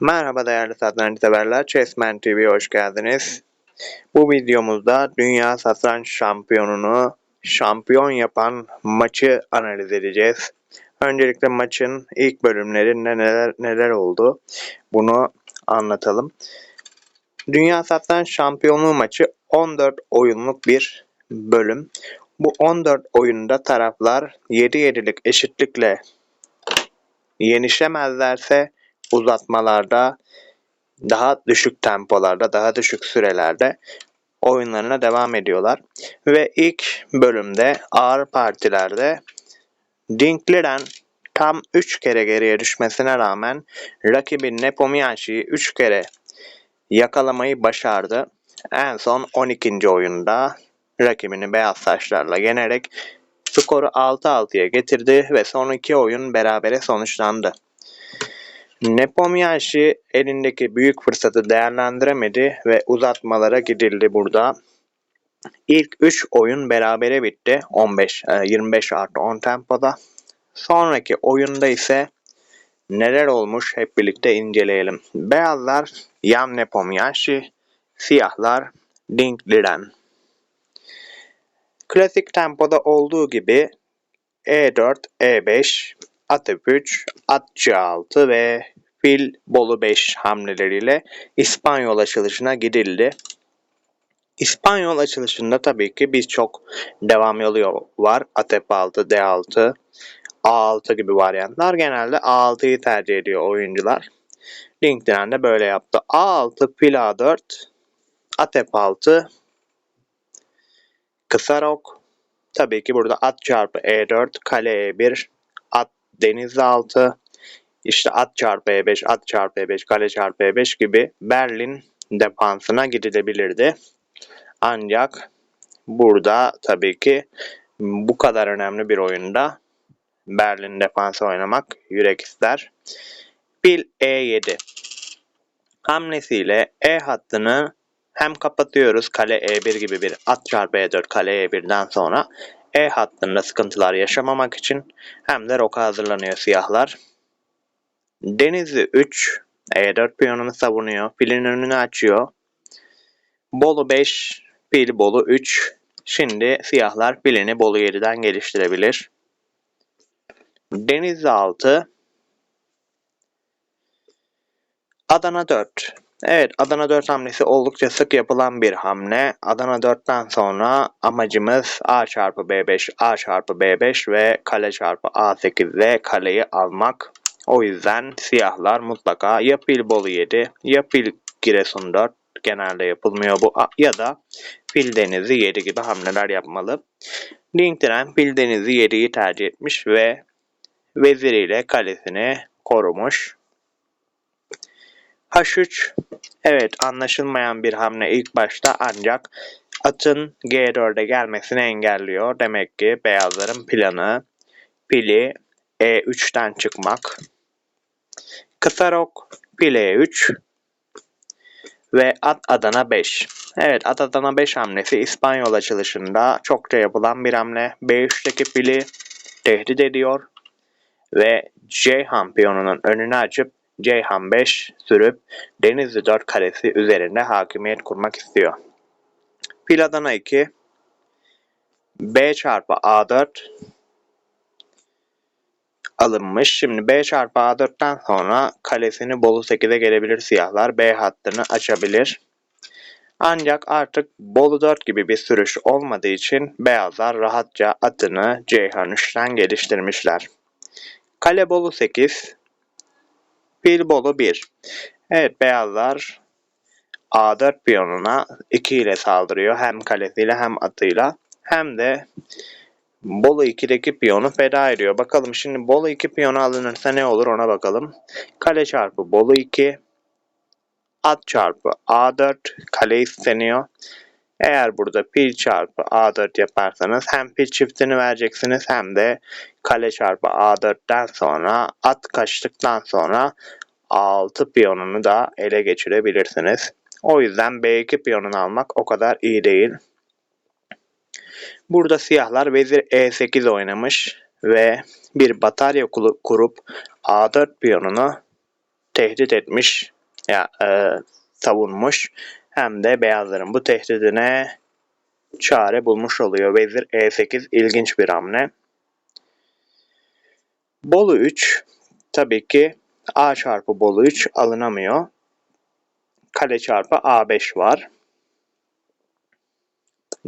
Merhaba değerli satranç severler, Chessman TV'ye hoş geldiniz. Bu videomuzda dünya satranç şampiyonunu şampiyon yapan maçı analiz edeceğiz. Öncelikle maçın ilk bölümlerinde neler neler oldu bunu anlatalım. Dünya satranç şampiyonluğu maçı 14 oyunluk bir bölüm. Bu 14 oyunda taraflar 7-7'lik eşitlikle yenişemezlerse uzatmalarda daha düşük tempolarda, daha düşük sürelerde oyunlarına devam ediyorlar. Ve ilk bölümde ağır partilerde Dinkliren tam 3 kere geriye düşmesine rağmen rakibi Nepomniachtchi'yi 3 kere yakalamayı başardı. En son 12. oyunda rakibini beyaz saçlarla yenerek skoru 6-6'ya getirdi ve son iki oyun berabere sonuçlandı. Nepomniachtchi elindeki büyük fırsatı değerlendiremedi ve uzatmalara gidildi burada. İlk 3 oyun berabere bitti. 15 25 e, artı 10 tempoda. Sonraki oyunda ise neler olmuş hep birlikte inceleyelim. Beyazlar Yan Nepomniachtchi, siyahlar Ding Liren. Klasik tempoda olduğu gibi E4, E5, at F3, at C6 ve fil Bolu 5 hamleleriyle İspanyol açılışına gidildi. İspanyol açılışında tabii ki birçok devam yolu var. At F6, D6, A6 gibi varyantlar. Genelde A6'yı tercih ediyor oyuncular. LinkedIn de böyle yaptı. A6, fil A4, at F6, kısa rok. Tabii ki burada at çarpı E4, kale E1, at deniz altı, işte at çarpı E5, at çarpı E5, kale çarpı E5 gibi Berlin defansına gidilebilirdi. Ancak burada tabii ki bu kadar önemli bir oyunda Berlin defansı oynamak yürek ister. Fil E7 hamlesiyle E hattını hem kapatıyoruz kale E1 gibi bir at çarpı E4 kale E1'den sonra E hattında sıkıntılar yaşamamak için hem de roka hazırlanıyor siyahlar. Denizli 3 E4 piyonunu savunuyor. Filin önünü açıyor. Bolu 5 fil Bolu 3 Şimdi siyahlar filini Bolu 7'den geliştirebilir. Denizli 6 Adana 4 Evet Adana 4 hamlesi oldukça sık yapılan bir hamle. Adana 4'ten sonra amacımız A çarpı B5, A çarpı B5 ve kale çarpı A8 ile kaleyi almak. O yüzden siyahlar mutlaka ya fil bolu 7 ya fil giresun 4 genelde yapılmıyor bu ya da fil denizi 7 gibi hamleler yapmalı. Linktrend fil denizi 7'yi tercih etmiş ve veziriyle kalesini korumuş. H3 evet anlaşılmayan bir hamle ilk başta ancak atın G4'e gelmesini engelliyor. Demek ki beyazların planı pili E3'ten çıkmak. Kısa rok file 3 ve at Adana 5. Evet at Adana 5 hamlesi İspanyol açılışında çokça yapılan bir hamle. B3'teki fili tehdit ediyor ve Ceyhan piyonunun önünü açıp Ceyhan 5 sürüp Denizli 4 karesi üzerinde hakimiyet kurmak istiyor. Fil Adana 2 B çarpı A4 alınmış. Şimdi B çarpı A4'ten sonra kalesini Bolu 8'e gelebilir siyahlar. B hattını açabilir. Ancak artık Bolu 4 gibi bir sürüş olmadığı için beyazlar rahatça atını Ceyhan 3'ten geliştirmişler. Kale Bolu 8, Fil Bolu 1. Evet beyazlar A4 piyonuna 2 ile saldırıyor. Hem kalesiyle hem atıyla. Hem de Bolu 2'deki piyonu feda ediyor. Bakalım şimdi Bolu 2 piyonu alınırsa ne olur ona bakalım. Kale çarpı Bolu 2. At çarpı A4 kale isteniyor. Eğer burada pil çarpı A4 yaparsanız hem pil çiftini vereceksiniz hem de kale çarpı A4'ten sonra at kaçtıktan sonra A6 piyonunu da ele geçirebilirsiniz. O yüzden B2 piyonunu almak o kadar iyi değil. Burada siyahlar vezir E8 oynamış ve bir batarya kurup A4 piyonunu tehdit etmiş ya e, savunmuş hem de beyazların bu tehdidine çare bulmuş oluyor. Vezir E8 ilginç bir hamle. Bolu 3 tabii ki A çarpı Bolu 3 alınamıyor. Kale çarpı A5 var.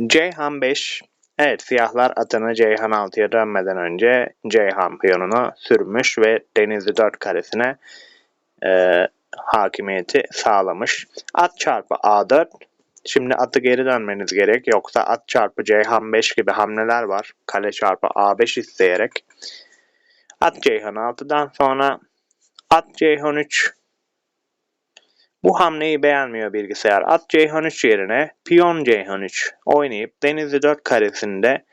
Ceyhan 5 Evet siyahlar atını Ceyhan 6'ya dönmeden önce Ceyhan piyonunu sürmüş ve Denizli 4 karesine e, hakimiyeti sağlamış. At çarpı A4 Şimdi atı geri dönmeniz gerek. Yoksa at çarpı Ceyhan 5 gibi hamleler var. Kale çarpı A5 isteyerek. At Ceyhan 6'dan sonra at Ceyhan 3. Bu hamleyi beğenmiyor bilgisayar. At Ceyhan 3 yerine piyon Ceyhan 3 oynayıp Denizli 4 karesinde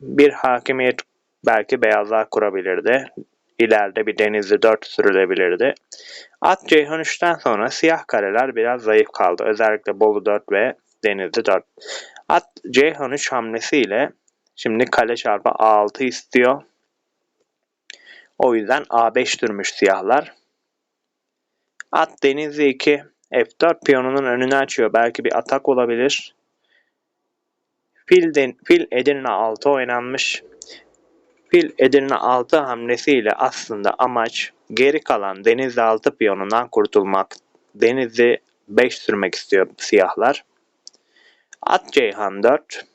bir hakimiyet belki beyazlar kurabilirdi. İleride bir Denizli 4 sürülebilirdi. At Ceyhan 3'ten sonra siyah kareler biraz zayıf kaldı. Özellikle Bolu 4 ve Denizli 4. At Ceyhan 3 hamlesiyle şimdi kale çarpı A6 istiyor. O yüzden A5 sürmüş siyahlar. At Denizli 2 F4 piyonunun önünü açıyor. Belki bir atak olabilir. Fil, den, fil Edirne 6 oynanmış. Fil Edirne 6 hamlesiyle aslında amaç geri kalan Denizli 6 piyonundan kurtulmak. Denizli 5 sürmek istiyor siyahlar. At Ceyhan 4.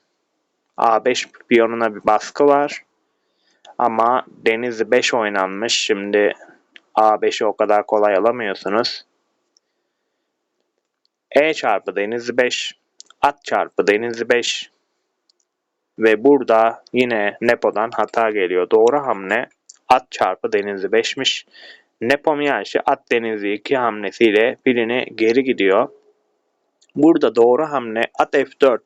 A5 piyonuna bir baskı var. Ama Denizli 5 oynanmış. Şimdi A5'i o kadar kolay alamıyorsunuz. E çarpı Denizli 5. At çarpı Denizli 5. Ve burada yine Nepo'dan hata geliyor. Doğru hamle at çarpı Denizli 5'miş. Nepo Miyashi at Denizli 2 hamlesiyle filini geri gidiyor. Burada doğru hamle at F4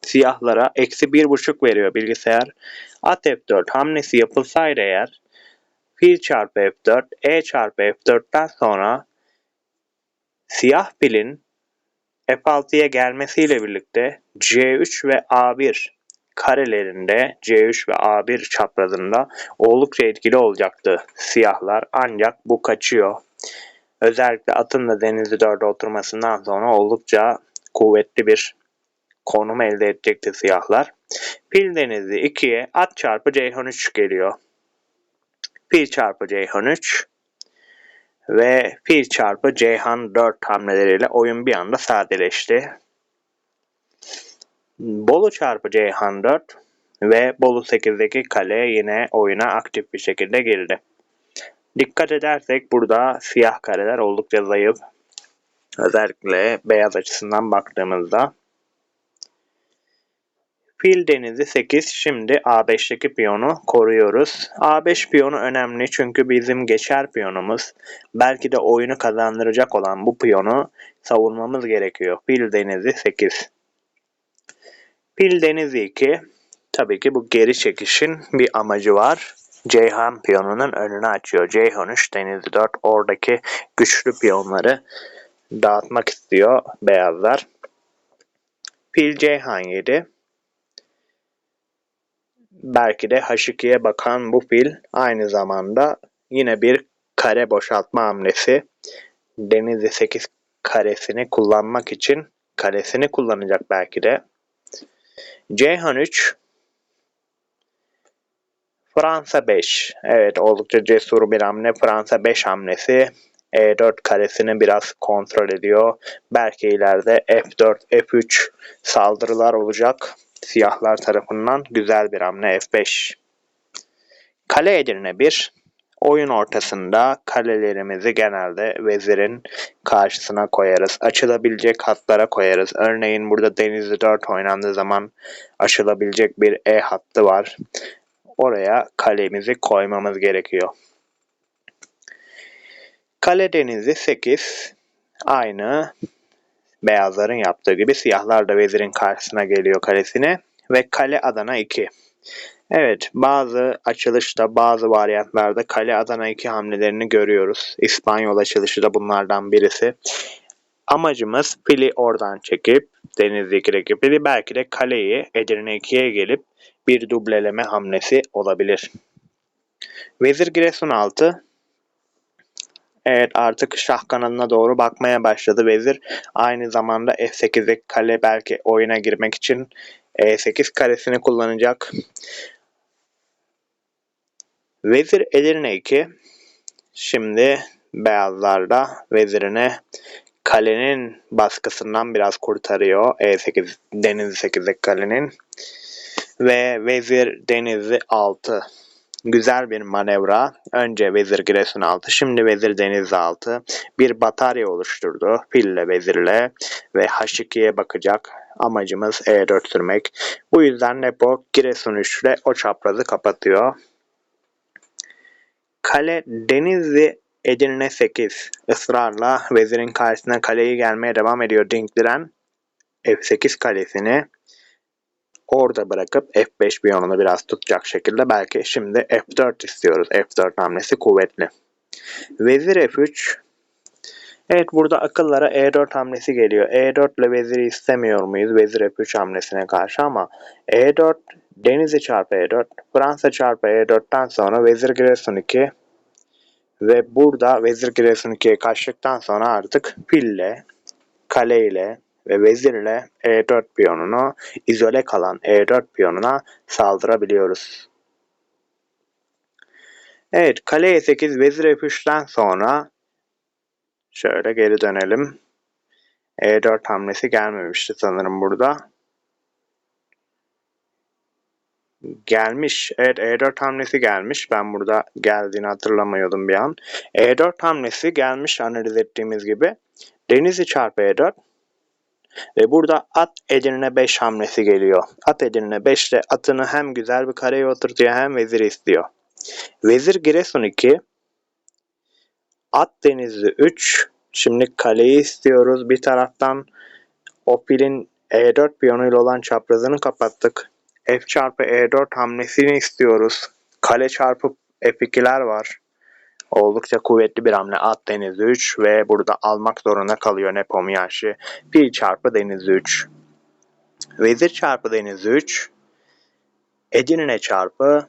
siyahlara eksi bir buçuk veriyor bilgisayar. At F4 hamlesi yapılsaydı eğer fil çarpı F4 E çarpı F4'ten sonra siyah filin F6'ya gelmesiyle birlikte C3 ve A1 karelerinde C3 ve A1 çaprazında oldukça etkili olacaktı siyahlar ancak bu kaçıyor. Özellikle atın da Denizli 4'e oturmasından sonra oldukça kuvvetli bir konum elde edecekti siyahlar. Fil Denizli 2'ye at çarpı Ceyhan 3 geliyor. Fil çarpı Ceyhan 3 ve fil çarpı Ceyhan 4 hamleleriyle oyun bir anda sadeleşti. Bolu çarpı Ceyhan 4 ve Bolu 8'deki kale yine oyuna aktif bir şekilde girdi. Dikkat edersek burada siyah kareler oldukça zayıf. Özellikle beyaz açısından baktığımızda. Fil denizi 8. Şimdi A5'teki piyonu koruyoruz. A5 piyonu önemli çünkü bizim geçer piyonumuz. Belki de oyunu kazandıracak olan bu piyonu savunmamız gerekiyor. Fil denizi 8. Fil denizi 2. Tabii ki bu geri çekişin bir amacı var. Ceyhan piyonunun önünü açıyor. Ceyhan 3, Denizli 4 oradaki güçlü piyonları dağıtmak istiyor beyazlar. Fil Ceyhan 7. Belki de H2'ye bakan bu fil aynı zamanda yine bir kare boşaltma hamlesi. Denizli 8 karesini kullanmak için karesini kullanacak belki de. Ceyhan 3 Fransa 5. Evet oldukça cesur bir hamle. Fransa 5 hamlesi. E4 karesini biraz kontrol ediyor. Belki ileride F4, F3 saldırılar olacak. Siyahlar tarafından güzel bir hamle F5. Kale Edirne 1. Oyun ortasında kalelerimizi genelde vezirin karşısına koyarız. Açılabilecek hatlara koyarız. Örneğin burada Denizli 4 oynandığı zaman açılabilecek bir E hattı var. Oraya kalemizi koymamız gerekiyor. Kale Denizli 8 aynı beyazların yaptığı gibi siyahlar da vezirin karşısına geliyor kalesine ve kale Adana 2. Evet bazı açılışta bazı varyantlarda kale Adana 2 hamlelerini görüyoruz. İspanyol açılışı da bunlardan birisi. Amacımız fili oradan çekip Denizli 2'deki fili belki de kaleyi Edirne 2'ye gelip bir dubleleme hamlesi olabilir. Vezir Giresun 6 Evet artık şah kanalına doğru bakmaya başladı vezir. Aynı zamanda F8'e kale belki oyuna girmek için E8 karesini kullanacak. Vezir Edirne 2. Şimdi beyazlarda vezirini kalenin baskısından biraz kurtarıyor. E8 Denizli 8'deki kalenin. Ve vezir Denizli 6. Güzel bir manevra. Önce vezir Giresun 6, şimdi vezir Denizli 6. Bir batarya oluşturdu fille vezirle ve H2'ye bakacak. Amacımız E4 sürmek. Bu yüzden Nepo Giresun 3 ile o çaprazı kapatıyor. Kale Denizli Edirne 8 ısrarla vezirin karşısına kaleyi gelmeye devam ediyor Dinkliren. F8 kalesini orada bırakıp F5 piyonunu biraz tutacak şekilde belki şimdi F4 istiyoruz. F4 hamlesi kuvvetli. Vezir F3 Evet burada akıllara E4 hamlesi geliyor. E4 ile veziri istemiyor muyuz vezir F3 hamlesine karşı ama E4 Denizli çarpı E4 Fransa çarpı E4'ten sonra vezir Giresun 2 ve burada vezir Giresun 2'ye kaçtıktan sonra artık fille, kaleyle ve vezirle E4 piyonunu izole kalan E4 piyonuna saldırabiliyoruz. Evet kale E8 vezir F3'ten sonra şöyle geri dönelim. E4 hamlesi gelmemişti sanırım burada. Gelmiş. Evet E4 hamlesi gelmiş. Ben burada geldiğini hatırlamıyordum bir an. E4 hamlesi gelmiş analiz ettiğimiz gibi. Denizli çarpı E4. Ve burada at Edirne 5 hamlesi geliyor. At Edirne 5 ile atını hem güzel bir kareye oturtuyor hem vezir istiyor. Vezir Giresun 2. At Denizli 3. Şimdi kaleyi istiyoruz. Bir taraftan o filin E4 piyonuyla olan çaprazını kapattık. F çarpı E4 hamlesini istiyoruz. Kale çarpı F2'ler var. Oldukça kuvvetli bir hamle. At Denizli 3 ve burada almak zorunda kalıyor Nepomiyashi. Fil çarpı Denizli 3. Vezir çarpı Denizli 3. Edirne çarpı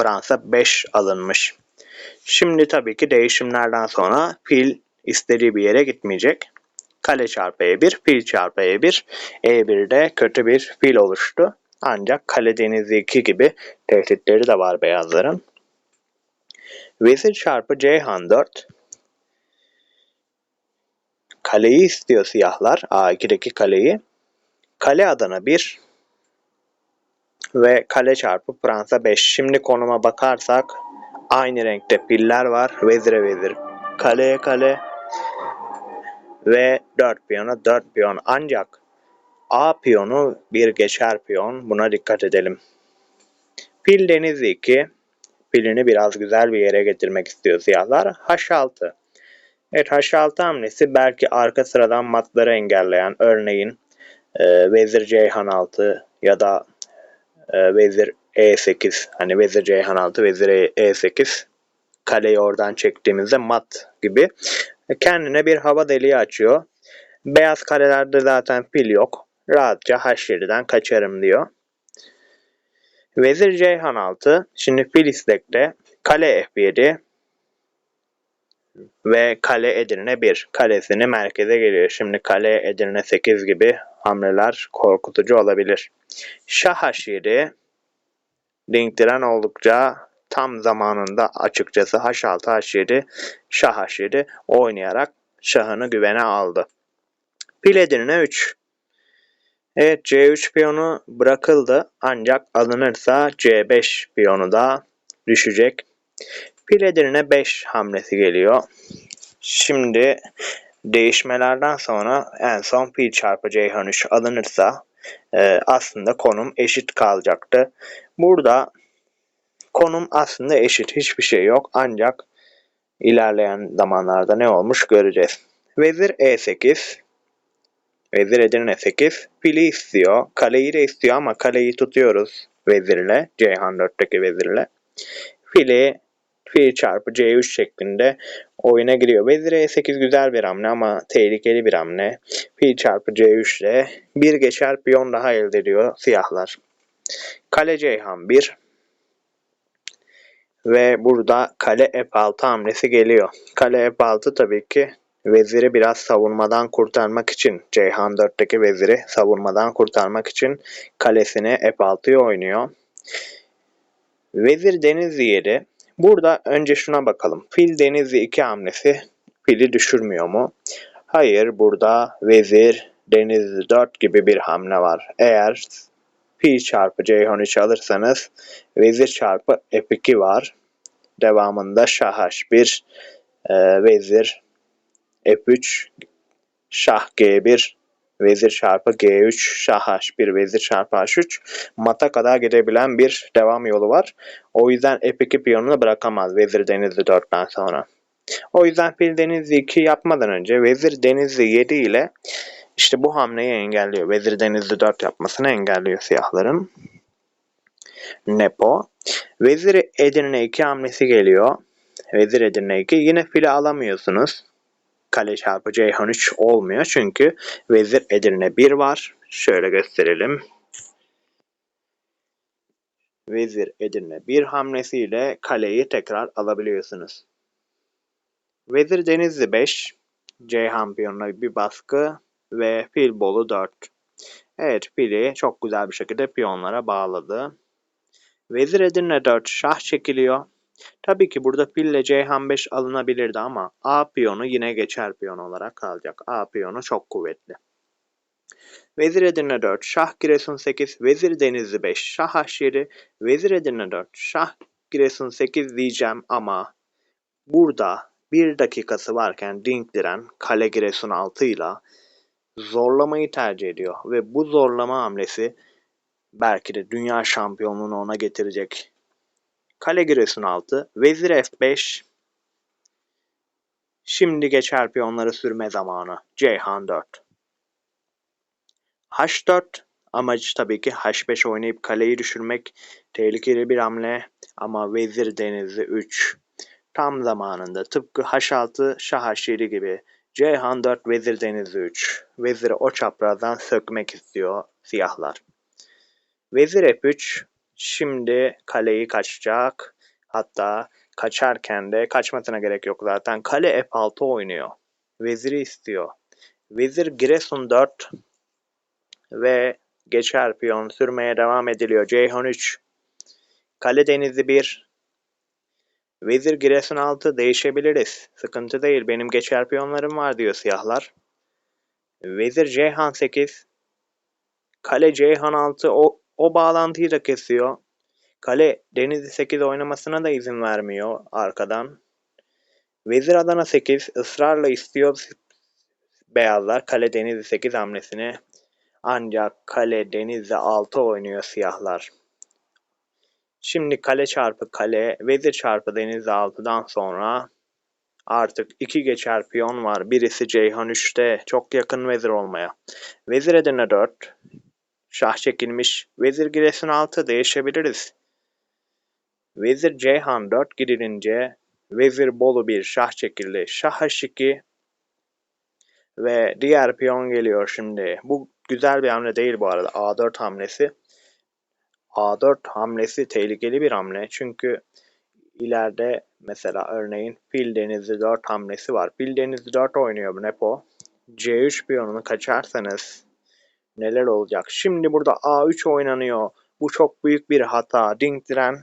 Fransa 5 alınmış. Şimdi tabii ki değişimlerden sonra fil istediği bir yere gitmeyecek. Kale çarpı E1, fil çarpı E1. E1'de kötü bir fil oluştu. Ancak kale Denizli 2 gibi tehditleri de var beyazların. Vezir çarpı Ceyhan 4. Kaleyi istiyor siyahlar. A2'deki kaleyi. Kale Adana 1. Ve kale çarpı Fransa 5. Şimdi konuma bakarsak aynı renkte piller var. Vezire vezir. Kaleye kale. Ve 4 piyona 4 piyon. Ancak A piyonu bir geçer piyon. Buna dikkat edelim. Fil Denizli 2. Filini biraz güzel bir yere getirmek istiyor siyahlar. H6. Evet H6 hamlesi belki arka sıradan matları engelleyen örneğin e, Vezir Ceyhan 6 ya da e, Vezir E8 hani Vezir Ceyhan 6 Vezir E8 kaleyi oradan çektiğimizde mat gibi kendine bir hava deliği açıyor. Beyaz karelerde zaten fil yok. Rahatça H7'den kaçarım diyor. Vezir Ceyhan 6. Şimdi fil istekte. Kale F7. Ve kale Edirne 1. Kalesini merkeze geliyor. Şimdi kale Edirne 8 gibi hamleler korkutucu olabilir. Şah H7. Linkdiren oldukça tam zamanında açıkçası H6 H7 Şah H7 oynayarak şahını güvene aldı. Fil Edirne 3. Evet C3 piyonu bırakıldı ancak alınırsa C5 piyonu da düşecek. Fil Edirne 5 hamlesi geliyor. Şimdi değişmelerden sonra en son fil çarpı Ceyhan 3 alınırsa e, aslında konum eşit kalacaktı. Burada konum aslında eşit hiçbir şey yok ancak ilerleyen zamanlarda ne olmuş göreceğiz. Vezir E8 Vezir Edirne 8. Fili istiyor. Kaleyi de istiyor ama kaleyi tutuyoruz vezirle. Ceyhan 4'teki vezirle. Fili fil çarpı C3 şeklinde oyuna giriyor. Vezir E8 güzel bir hamle ama tehlikeli bir hamle. Fil çarpı C3 ile bir geçer piyon daha elde ediyor siyahlar. Kale Ceyhan 1. Ve burada kale F6 hamlesi geliyor. Kale F6 tabii ki veziri biraz savunmadan kurtarmak için Ceyhan 4'teki veziri savunmadan kurtarmak için kalesini F6'ya oynuyor. Vezir Denizli yeri. Burada önce şuna bakalım. Fil Denizli 2 hamlesi fili düşürmüyor mu? Hayır burada vezir Denizli 4 gibi bir hamle var. Eğer fil çarpı Ceyhan 3 alırsanız vezir çarpı F2 var. Devamında şah H1 e, vezir F3 şah G1 vezir çarpı G3 şah H1 vezir çarpı H3 mata kadar gidebilen bir devam yolu var. O yüzden F2 piyonunu bırakamaz vezir denizli 4'ten sonra. O yüzden fil denizli 2 yapmadan önce vezir denizli 7 ile işte bu hamleyi engelliyor. Vezir denizli 4 yapmasını engelliyor siyahların. Nepo. Vezir Edirne 2 hamlesi geliyor. Vezir Edirne 2. Yine fili alamıyorsunuz. Kale çarpı Ceyhan 3 olmuyor. Çünkü Vezir Edirne 1 var. Şöyle gösterelim. Vezir Edirne 1 hamlesiyle kaleyi tekrar alabiliyorsunuz. Vezir Denizli 5. Ceyhan piyonuna bir baskı ve fil bolu 4. Evet fili çok güzel bir şekilde piyonlara bağladı. Vezir Edirne 4 şah çekiliyor. Tabii ki burada fille Ceyhan 5 alınabilirdi ama A piyonu yine geçer piyon olarak kalacak. A piyonu çok kuvvetli. Vezir Edirne 4, Şah Giresun 8, Vezir Denizli 5, Şah H7, Vezir Edirne 4, Şah Giresun 8 diyeceğim ama burada bir dakikası varken Dinkliren Kale Giresun 6 ile zorlamayı tercih ediyor ve bu zorlama hamlesi belki de dünya şampiyonluğunu ona getirecek. Kale Giresun 6, Vezir F5, Şimdi geçer piyonları sürme zamanı. Ceyhan 4. H4 amacı tabii ki H5 oynayıp kaleyi düşürmek tehlikeli bir hamle ama Vezir Denizli 3 tam zamanında tıpkı H6 Şah H7 gibi Ceyhan 4 Vezir Denizli 3 Veziri o çaprazdan sökmek istiyor siyahlar. Vezir F3 şimdi kaleyi kaçacak hatta kaçarken de kaçmasına gerek yok zaten kale F6 oynuyor. Veziri istiyor. Vezir Giresun 4 ve geçer piyon sürmeye devam ediliyor. Ceyhun 3. Kale Denizli 1. Vezir Giresun 6 değişebiliriz. Sıkıntı değil benim geçer piyonlarım var diyor siyahlar. Vezir Ceyhan 8. Kale Ceyhan 6 o, o bağlantıyı da kesiyor. Kale Denizli 8 oynamasına da izin vermiyor arkadan. Vezir Adana 8 ısrarla istiyor beyazlar kale Denizli 8 hamlesini. Ancak kale Denizli 6 oynuyor siyahlar. Şimdi kale çarpı kale, vezir çarpı Denizli 6'dan sonra artık iki geçer piyon var. Birisi Ceyhan 3'te çok yakın vezir olmaya. Vezir Edirne 4, şah çekilmiş. Vezir Giresun 6 değişebiliriz. Vezir Ceyhan 4 girilince Vezir Bolu 1 şah çekildi. Şah H2 ve diğer piyon geliyor şimdi. Bu güzel bir hamle değil bu arada. A4 hamlesi. A4 hamlesi tehlikeli bir hamle. Çünkü ileride mesela örneğin fil denizli 4 hamlesi var. Fil denizli 4 oynuyor bu Nepo. C3 piyonunu kaçarsanız neler olacak? Şimdi burada A3 oynanıyor. Bu çok büyük bir hata. Dinkdiren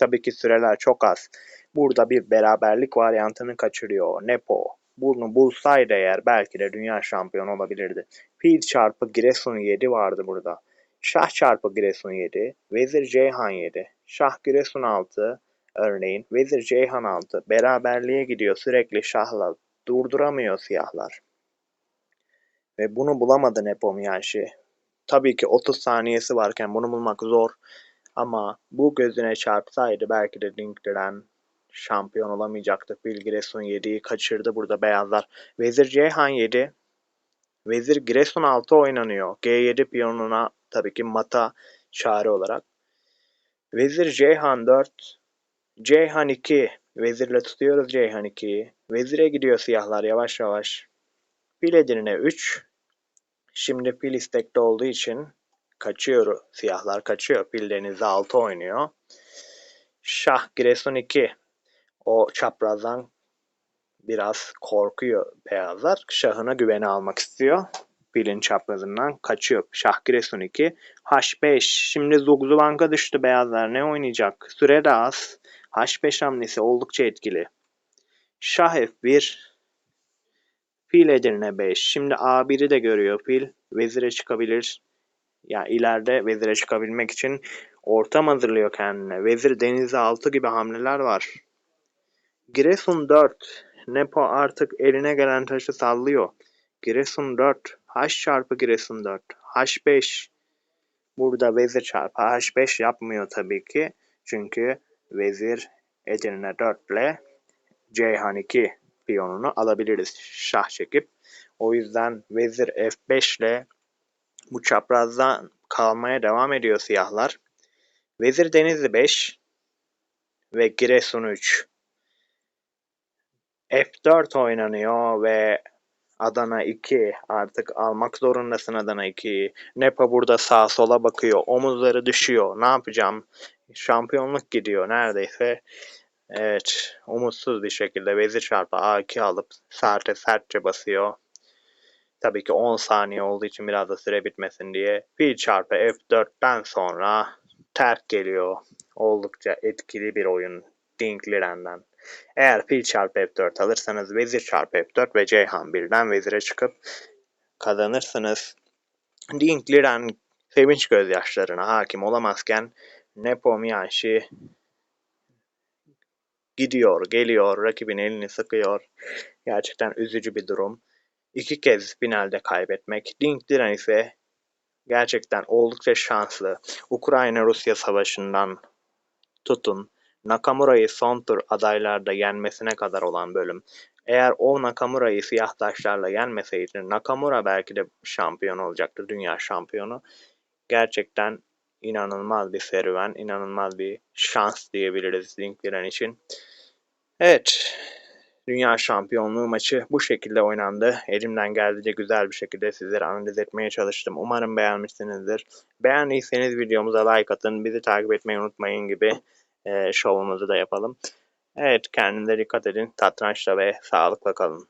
tabii ki süreler çok az. Burada bir beraberlik varyantını kaçırıyor. Nepo bunu bulsaydı eğer belki de dünya şampiyonu olabilirdi. Fil çarpı Giresun 7 vardı burada. Şah çarpı Giresun 7, Vezir Ceyhan 7, Şah Giresun 6 örneğin Vezir Ceyhan 6 beraberliğe gidiyor sürekli şahla durduramıyor siyahlar. Ve bunu bulamadı Nepomniachtchi. Tabii ki 30 saniyesi varken bunu bulmak zor. Ama bu gözüne çarpsaydı belki de Dinkdiren şampiyon olamayacaktı. Fil Giresun 7'yi kaçırdı burada beyazlar. Vezir Ceyhan 7. Vezir Giresun 6 oynanıyor. G7 piyonuna tabii ki mata çare olarak. Vezir Ceyhan 4. Ceyhan 2. Vezirle tutuyoruz Ceyhan 2'yi. Vezire gidiyor siyahlar yavaş yavaş. Fil Edirne 3. Şimdi fil istekli olduğu için kaçıyor. Siyahlar kaçıyor. Fil denize 6 oynuyor. Şah Giresun 2. O çaprazdan biraz korkuyor beyazlar. Şahına güveni almak istiyor. Filin çaprazından kaçıyor. Şah Giresun 2. H5. Şimdi Zugzuvank'a düştü beyazlar. Ne oynayacak? Süre de az. H5 hamlesi oldukça etkili. Şah F1. Fil Edirne 5. Şimdi A1'i de görüyor fil. Vezire çıkabilir. Ya ileride vezire çıkabilmek için ortam hazırlıyor kendine. Vezir denize 6 gibi hamleler var. Giresun 4. Nepo artık eline gelen taşı sallıyor. Giresun 4. H çarpı Giresun 4. H5. Burada vezir çarpı H5 yapmıyor tabii ki. Çünkü vezir Edirne 4 ile Ceyhan 2 piyonunu alabiliriz şah çekip. O yüzden vezir F5 ile bu çaprazdan kalmaya devam ediyor siyahlar. Vezir Denizli 5 ve Giresun 3. F4 oynanıyor ve Adana 2 artık almak zorundasın Adana 2'yi. Nepa burada sağa sola bakıyor. Omuzları düşüyor. Ne yapacağım? Şampiyonluk gidiyor neredeyse. Evet. Umutsuz bir şekilde vezir çarpı A2 alıp serte sertçe basıyor. Tabii ki 10 saniye olduğu için biraz da süre bitmesin diye. Fil çarpı F4'ten sonra terk geliyor. Oldukça etkili bir oyun Ding. Eğer fil çarpı F4 alırsanız vezir çarpı F4 ve Ceyhan birden vezire çıkıp kazanırsınız. Ding Liren sevinç gözyaşlarına hakim olamazken Nepomniachtchi gidiyor, geliyor, rakibin elini sıkıyor. Gerçekten üzücü bir durum. İki kez finalde kaybetmek. Ding Liren ise gerçekten oldukça şanslı. Ukrayna-Rusya savaşından tutun Nakamura'yı son tur adaylarda yenmesine kadar olan bölüm. Eğer o Nakamura'yı siyah taşlarla yenmeseydi Nakamura belki de şampiyon olacaktı, dünya şampiyonu. Gerçekten inanılmaz bir serüven, inanılmaz bir şans diyebiliriz Linkliren için. Evet, Dünya şampiyonluğu maçı bu şekilde oynandı. Elimden geldiğince güzel bir şekilde sizlere analiz etmeye çalıştım. Umarım beğenmişsinizdir. Beğendiyseniz videomuza like atın, bizi takip etmeyi unutmayın gibi e, şovumuzu da yapalım. Evet kendinize dikkat edin. Tatrançla ve sağlıkla kalın.